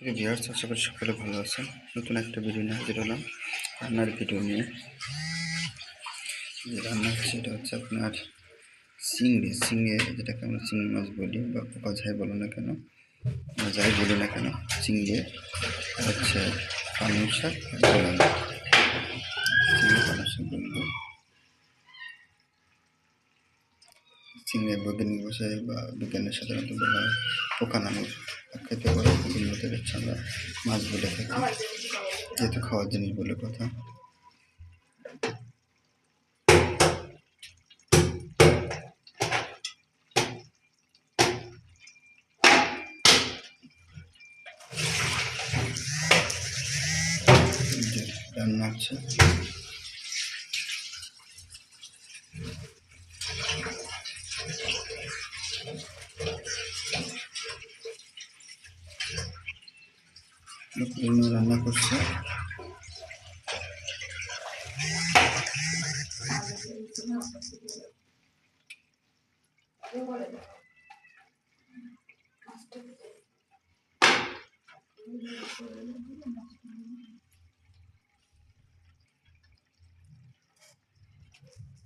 Viewers, আশা করি সকলে ভালো আছেন। নতুন একটা ভিডিও নিয়ে হাজির হলাম রান্নার ভিডিও নিয়ে। রান্না এটা হচ্ছে আপনার চিংড়ি। চিংড়ি যেটাকে আমরা চিংড়ি মাছ বলি বা পোকা যাই বলো না কেন যাই বলি না কেন, চিংড়ি হচ্ছে পালং শাক চিংড়ি, পালং শাক চিংড়ি বৈজ্ঞানিক ভাষায় বা বিজ্ঞানের সাধারণত বলা হয় পোকা নামক আখ্যায়িত করে বিভিন্ন হচ্ছে আমরা মাছ বলে থাকি যেহেতু খাওয়ার জিনিস বলে কথা। রান্না হচ্ছে। রান্না করছে।